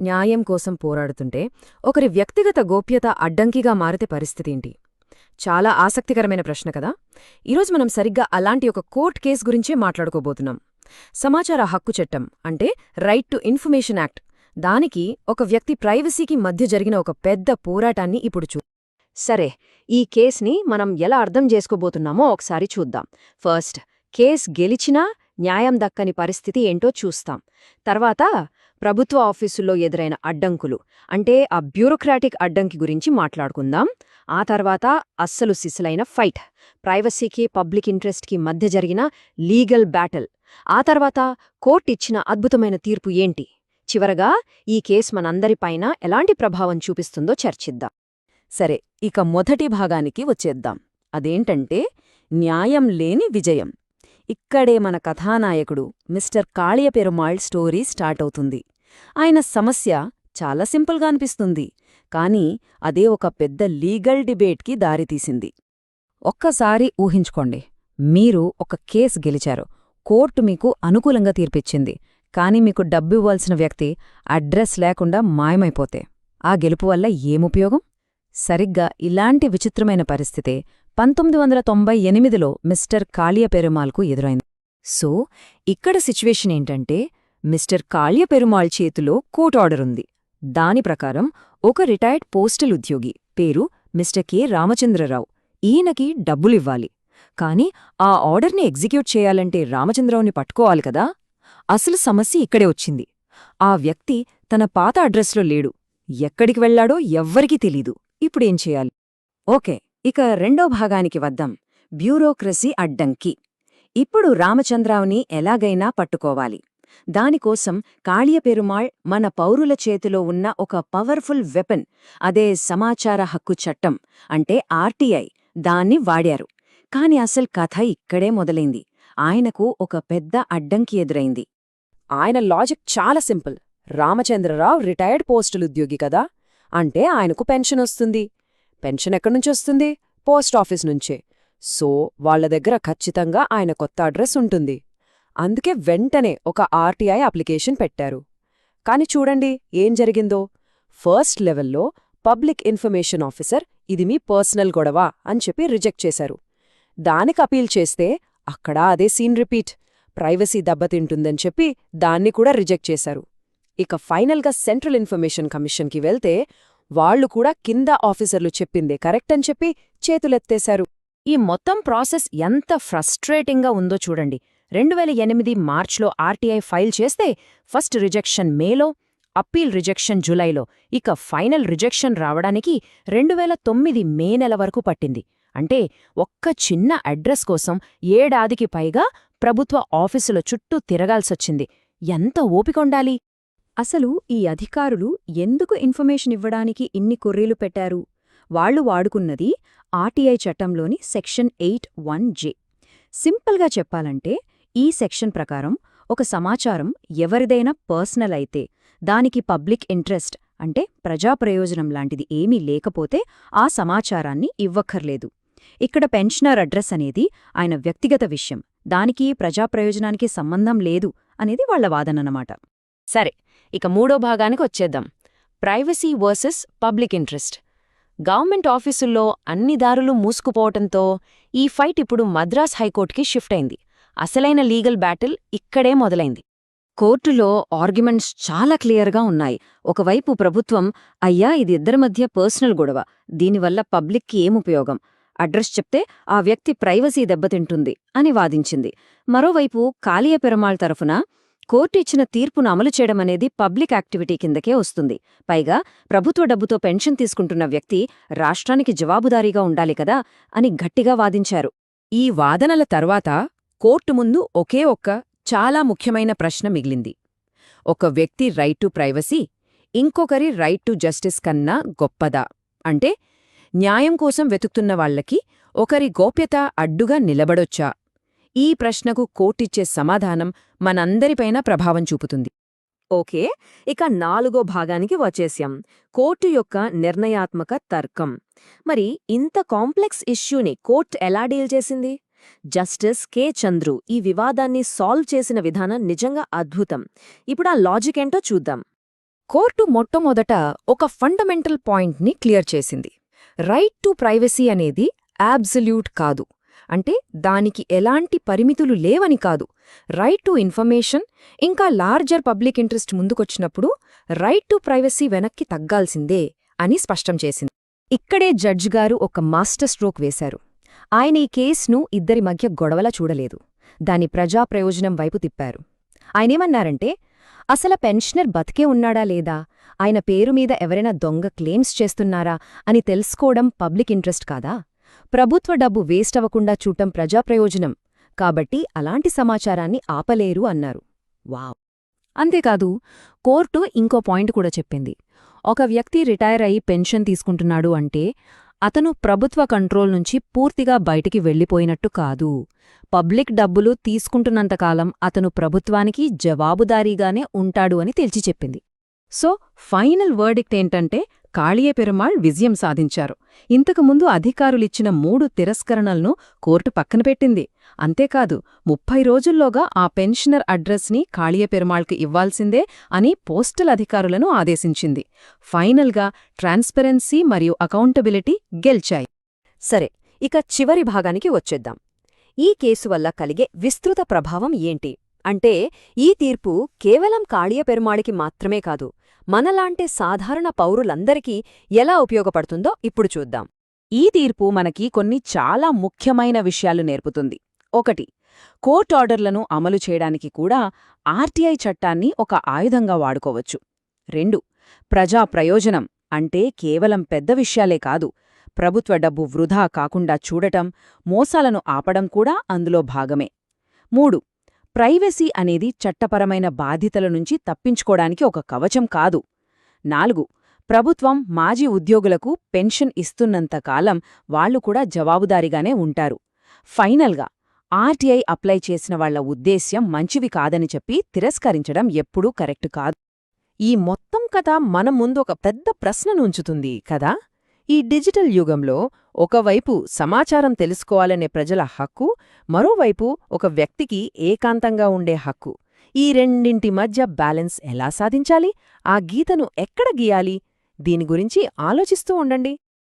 న్యాయం కోసం పోరాడుతుంటే ఒకరి వ్యక్తిగత గోప్యత అడ్డంకిగా మారితే పరిస్థితేంటి చాలా ఆసక్తికరమైన ప్రశ్న కదా? ఈరోజు మనం సరిగ్గా అలాంటి ఒక కోర్ట్ కేసు గురించే మాట్లాడుకోబోతున్నాం. సమాచార హక్కు చట్టం అంటే రైట్ టు ఇన్ఫర్మేషన్ యాక్ట్. దానికి ఒక వ్యక్తి ప్రైవసీకి మధ్య జరిగిన ఒక పెద్ద పోరాటాన్ని ఇప్పుడు చూ సరే ఈ కేస్ని మనం ఎలా అర్థం చేసుకోబోతున్నామో ఒకసారి చూద్దాం. ఫస్ట్ కేస్ గెలిచినా న్యాయం దక్కని పరిస్థితి ఏంటో చూస్తాం. తర్వాత ప్రభుత్వ ఆఫీసుల్లో ఎదురైన అడ్డంకులు అంటే ఆ బ్యూరోక్రాటిక్ అడ్డంకి గురించి మాట్లాడుకుందాం. ఆ తర్వాత అస్సలు సిసలైన ఫైట్ ప్రైవసీకి పబ్లిక్ ఇంట్రెస్ట్కి మధ్య జరిగిన లీగల్ బ్యాటిల్. ఆ తర్వాత కోర్టు ఇచ్చిన అద్భుతమైన తీర్పు ఏంటి? చివరగా ఈ కేసు మనందరిపైన ఎలాంటి ప్రభావం చూపిస్తుందో చర్చిద్దాం. సరే ఇక మొదటి భాగానికి వచ్చేద్దాం. అదేంటంటే న్యాయం లేని విజయం. ఇక్కడే మన కథానాయకుడు Mr Kaliya Perumal story start అవుతుంది. ఆయన సమస్య చాలా సింపుల్గా అనిపిస్తుంది కానీ అదే ఒక పెద్ద లీగల్ డిబేట్కి దారితీసింది. ఒక్కసారి ఊహించుకోండి మీరు ఒక కేసు గెలిచారు కోర్టు మీకు అనుకూలంగా తీర్పిచ్చింది కాని మీకు డబ్బివ్వాల్సిన వ్యక్తి అడ్రస్ లేకుండా మాయమైపోతే ఆ గెలుపు వల్ల ఏముపయోగం? సరిగ్గా ఇలాంటి విచిత్రమైన పరిస్థితే పంతొమ్మిది వందల తొంభై ఎనిమిదిలో మిస్టర్ కాళియ పెరుమాల్కు ఎదురైంది. సో ఇక్కడ సిచ్యువేషన్ ఏంటంటే మిస్టర్ కాళియ పెరుమాళ్ చేతిలో కోర్ట్ ఆర్డర్ ఉంది. దాని ప్రకారం ఒక రిటైర్డ్ పోస్టల్ ఉద్యోగి పేరు మిస్టర్ కె. రామచంద్రరావు. ఈయనకి డబ్బులివ్వాలి కాని ఆ ఆర్డర్ని ఎగ్జిక్యూట్ చేయాలంటే రామచంద్రరావుని పట్టుకోవాలి కదా? అసలు సమస్య ఇక్కడే వచ్చింది. ఆ వ్యక్తి తన పాత అడ్రస్లో లేడు. ఎక్కడికి వెళ్ళాడో ఎవ్వరికీ తెలీదు. ఇప్పుడేం చేయాలి? ఓకే. ఇక రెండో భాగానికి వద్దాం. బ్యూరోక్రసీ అడ్డంకి. ఇప్పుడు రామచంద్రావుని ఎలాగైనా పట్టుకోవాలి. దానికోసం కాళియపెరుమాళ్ మన పౌరుల చేతిలో ఉన్న ఒక పవర్ఫుల్ వెపన్ అదే సమాచార హక్కు చట్టం అంటే ఆర్టీఐ దాన్ని వాడారు. కాని అసలు కథ ఇక్కడే మొదలైంది. ఆయనకు ఒక పెద్ద అడ్డంకి ఎదురైంది. ఆయన లాజిక్ చాలా సింపుల్. రామచంద్రరావు రిటైర్డ్ పోస్టల్ ఉద్యోగి కదా అంటే ఆయనకు పెన్షన్ వస్తుంది. పెన్షన్ ఎక్కడ్నుంచొస్తుంది పోస్ట్ ఆఫీస్ నుంచే. సో వాళ్ళ దగ్గర ఖచ్చితంగా ఆయన కొత్త అడ్రస్ ఉంటుంది. అందుకే వెంటనే ఒక ఆర్టీఐ అప్లికేషన్ పెట్టారు. కాని చూడండి ఏం జరిగిందో? ఫస్ట్ లెవెల్లో పబ్లిక్ ఇన్ఫర్మేషన్ ఆఫీసర్ ఇది మీ పర్సనల్ గొడవ అని చెప్పి రిజెక్ట్ చేశారు. దానికి అపీల్ చేస్తే అక్కడా అదే సీన్ రిపీట్. ప్రైవసీ దెబ్బతింటుందని చెప్పి దాన్ని కూడా రిజెక్ట్ చేశారు. ఇక ఫైనల్గా సెంట్రల్ ఇన్ఫర్మేషన్ కమిషన్కి వెళ్తే వాళ్ళు కూడా కింద ఆఫీసర్లు చెప్పిందే కరెక్ట్ అని చెప్పి చేతులెత్తేశారు. ఈ మొత్తం ప్రాసెస్ ఎంత ఫ్రస్ట్రేటింగ్గా ఉందో చూడండి. రెండు వేల ఎనిమిది మార్చ్లో ఆర్టీఐ ఫైల్ చేస్తే ఫస్ట్ రిజెక్షన్ మేలో అప్పీల్ రిజెక్షన్ జులైలో ఇక ఫైనల్ రిజెక్షన్ రావడానికి రెండు వేల తొమ్మిది మే నెల వరకు పట్టింది. అంటే ఒక్క చిన్న అడ్రస్ కోసం ఏడాదికి పైగా ప్రభుత్వ ఆఫీసుల చుట్టూ తిరగాల్సొచ్చింది. ఎంత ఓపికొండాలి అసలు ఈ అధికారులు ఎందుకు ఇన్ఫర్మేషన్ ఇవ్వడానికి ఇన్ని కొర్రీలు పెట్టారు? వాళ్ళు వాడుకున్నది ఆర్టీఐ చట్టంలోని సెక్షన్ ఎయిట్ వన్ జే. సింపుల్గా చెప్పాలంటే ఈ సెక్షన్ ప్రకారం ఒక సమాచారం ఎవరిదైనా పర్సనల్ అయితే దానికి పబ్లిక్ ఇంట్రెస్ట్ అంటే ప్రజాప్రయోజనం లాంటిది ఏమీ లేకపోతే ఆ సమాచారాన్ని ఇవ్వక్కర్లేదు. ఇక్కడ పెన్షనర్ అడ్రస్ అనేది ఆయన వ్యక్తిగత విషయం దానికి ప్రజాప్రయోజనానికి సంబంధం లేదు అనేది వాళ్ళ వాదననమాట సరే ఇక మూడో భాగానికి వచ్చేద్దాం. Privacy versus public interest. Government ఆఫీసుల్లో అన్ని దారులు మూసుకుపోవటంతో ఈ ఫైట్ ఇప్పుడు మద్రాస్ హైకోర్టుకి షిఫ్ట్ అయింది. అసలైన లీగల్ బ్యాటిల్ ఇక్కడే మొదలైంది. కోర్టులో ఆర్గ్యుమెంట్స్ చాలా క్లియర్గా ఉన్నాయి. ఒకవైపు ప్రభుత్వం అయ్యా ఇది ఇద్దరి మధ్య పర్సనల్ గొడవ. దీనివల్ల పబ్లిక్కి ఏముపయోగం అడ్రస్ చెప్తే ఆ వ్యక్తి ప్రైవసీ దెబ్బతింటుంది అని వాదించింది. మరోవైపు కాళియ పెరమాళ్ తరఫున కోర్టు ఇచ్చిన తీర్పును అమలు చేయడమనేది పబ్లిక్ యాక్టివిటీ కిందకే వస్తుంది. పైగా ప్రభుత్వ డబ్బుతో పెన్షన్ తీసుకుంటున్న వ్యక్తి రాష్ట్రానికి జవాబుదారీగా ఉండాలి కదా అని గట్టిగా వాదించారు. ఈ వాదనల తర్వాత కోర్టు ముందు ఒకే ఒక్క చాలా ముఖ్యమైన ప్రశ్న మిగిలింది. ఒక వ్యక్తి రైట్ టు ప్రైవసీ ఇంకొకరి రైట్ టు జస్టిస్ కన్నా గొప్పదా? అంటే న్యాయం కోసం వెతుకుతున్న వాళ్ళకి ఒకరి గోప్యత అడ్డుగా నిలబడొచ్చా? ఈ ప్రశ్నకు కోర్టిచ్చే సమాధానం మనందరిపైన ప్రభావం చూపుతుంది. ఓకే ఇక నాలుగో భాగానికి వచ్చేశాం కోర్టు యొక్క నిర్ణయాత్మక తర్కం. మరి ఇంత కాంప్లెక్స్ ఇష్యూని కోర్టు ఎలా డీల్ చేసింది? Justice K. చంద్రు ఈ వివాదాన్ని సాల్వ్ చేసిన విధానం నిజంగా అద్భుతం. ఇప్పుడు ఆ లాజిక్ ఏంటో చూద్దాం. కోర్టు మొట్టమొదట ఒక ఫండమెంటల్ పాయింట్ని క్లియర్ చేసింది. రైట్ టు ప్రైవసీ అనేది యాబ్సల్యూట్ కాదు. అంటే దానికి ఎలాంటి పరిమితులు లేవని కాదు. రైట్ టు ఇన్ఫర్మేషన్ ఇంకా లార్జర్ పబ్లిక్ ఇంట్రెస్ట్ ముందుకొచ్చినప్పుడు రైట్ టు ప్రైవసీ వెనక్కి తగ్గాల్సిందే అని స్పష్టం చేసింది. ఇక్కడే జడ్జ్ గారు ఒక మాస్టర్ స్ట్రోక్ వేశారు. ఆయన ఈ కేసును ఇద్దరి మధ్య గొడవలా చూడలేదు. దాని ప్రజా ప్రయోజనం వైపు తిప్పారు. ఆయనేమన్నారంటే అసల పెన్షనర్ బతికే ఉన్నాడా లేదా? ఆయన పేరు మీద ఎవరైనా దొంగ క్లెయిమ్స్ చేస్తున్నారా? అని తెలుసుకోవడం పబ్లిక్ ఇంట్రెస్ట్ కాదా? ప్రభుత్వ డబ్బు వేస్ట్ అవ్వకుండా చూడటం ప్రజాప్రయోజనం. కాబట్టి అలాంటి సమాచారాన్ని ఆపలేరు అన్నారు. వావ్. అంతేకాదు కోర్టు ఇంకో పాయింట్ కూడా చెప్పింది. ఒక వ్యక్తి రిటైర్ అయి పెన్షన్ తీసుకుంటున్నాడు అంటే అతను ప్రభుత్వ కంట్రోల్ నుంచి పూర్తిగా బయటికి వెళ్ళిపోయినట్టు కాదు. పబ్లిక్ డబ్బులు తీసుకుంటున్నంతకాలం అతను ప్రభుత్వానికి జవాబుదారీగానే ఉంటాడు అని తేల్చి చెప్పింది. సో ఫైనల్ వర్డిక్ట్ ఏంటంటే కాళియ పెరుమాళ్ విజయం సాధించారు. ఇంతకుముందు అధికారులిచ్చిన మూడు తిరస్కరణలను కోర్టు పక్కన పెట్టింది. అంతేకాదు ముప్పై రోజుల్లోగా ఆ పెన్షనర్ అడ్రస్ని కాళియ పెరుమాళ్కి ఇవ్వాల్సిందే అని పోస్టల్ అధికారులను ఆదేశించింది. ఫైనల్గా ట్రాన్స్పరెన్సీ మరియు అకౌంటబిలిటీ గెలిచాయి. సరే ఇక చివరి భాగానికి వచ్చేద్దాం. ఈ కేసు వల్ల కలిగే విస్తృత ప్రభావం ఏంటి? అంటే ఈ తీర్పు కేవలం కాళియ పెరుమాళికి మాత్రమే కాదు మనలాంటి సాధారణ పౌరులందరికీ ఎలా ఉపయోగపడుతుందో ఇప్పుడు చూద్దాం. ఈ తీర్పు మనకి కొన్ని చాలా ముఖ్యమైన విషయాలు నేర్పుతుంది. ఒకటి కోర్ట్ ఆర్డర్లను అమలు చేయడానికి కూడా ఆర్టీఐ చట్టాన్ని ఒక ఆయుధంగా వాడుకోవచ్చు. రెండు ప్రజా ప్రయోజనం అంటే కేవలం పెద్ద విషయాలే కాదు ప్రభుత్వ డబ్బు వృధా కాకుండా చూడటం మోసాలను ఆపడం కూడా అందులో భాగమే. మూడు ప్రైవసీ అనేది చట్టపరమైన బాధ్యతల నుంచి తప్పించుకోడానికి ఒక కవచం కాదు. నాలుగు ప్రభుత్వం మాజీ ఉద్యోగులకు పెన్షన్ ఇస్తున్నంతకాలం వాళ్ళు కూడా జవాబుదారీగానే ఉంటారు. ఫైనల్గా ఆర్టీఐ అప్లై చేసిన వాళ్ళ ఉద్దేశ్యం మంచివి కాదని చెప్పి తిరస్కరించడం ఎప్పుడూ కరెక్ట్ కాదు. ఈ మొత్తం కథ మన ముందు ఒక పెద్ద ప్రశ్నను ఉంచుతుంది కదా? ఈ డిజిటల్ యుగంలో ఒకవైపు సమాచారం తెలుసుకోవాలనే ప్రజల హక్కు మరోవైపు ఒక వ్యక్తికి ఏకాంతంగా ఉండే హక్కు. ఈ రెండింటి మధ్య బ్యాలెన్స్ ఎలా సాధించాలి? ఆ గీతను ఎక్కడ గీయాలి? దీని గురించి ఆలోచిస్తూ ఉండండి.